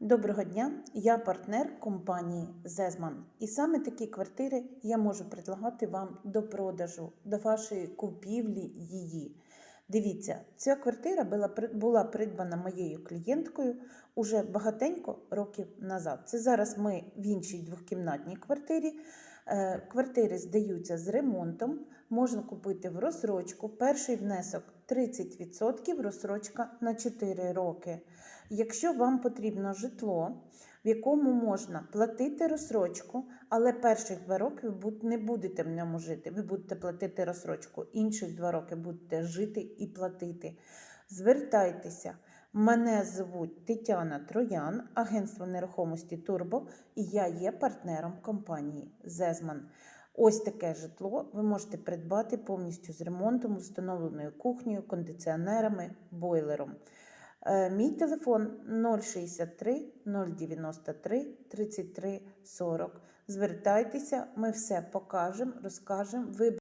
Доброго дня, я партнер компанії Зезман. І саме такі квартири я можу предлагати вам до продажу, до вашої купівлі її. Дивіться, ця квартира була, була придбана моєю клієнткою уже багатенько років назад. Це зараз ми в іншій двохкімнатній квартирі. Е, Квартири здаються з ремонтом, можна купити в розсрочку. Перший внесок 30%, розсрочка на 4 роки. Якщо вам потрібно житло, в якому можна платити розсрочку, але перших два роки ви не будете в ньому жити. Ви будете платити розсрочку. Інших два роки будете жити і платити. Звертайтеся. Мене звуть Тетяна Троян, агентство нерухомості Турбо, і я є партнером компанії Зезман. Ось таке житло ви можете придбати повністю з ремонтом, установленою кухнею, кондиціонерами, бойлером. Е, Мій телефон 063 093 33 40. Звертайтеся, ми все покажемо, розкажемо.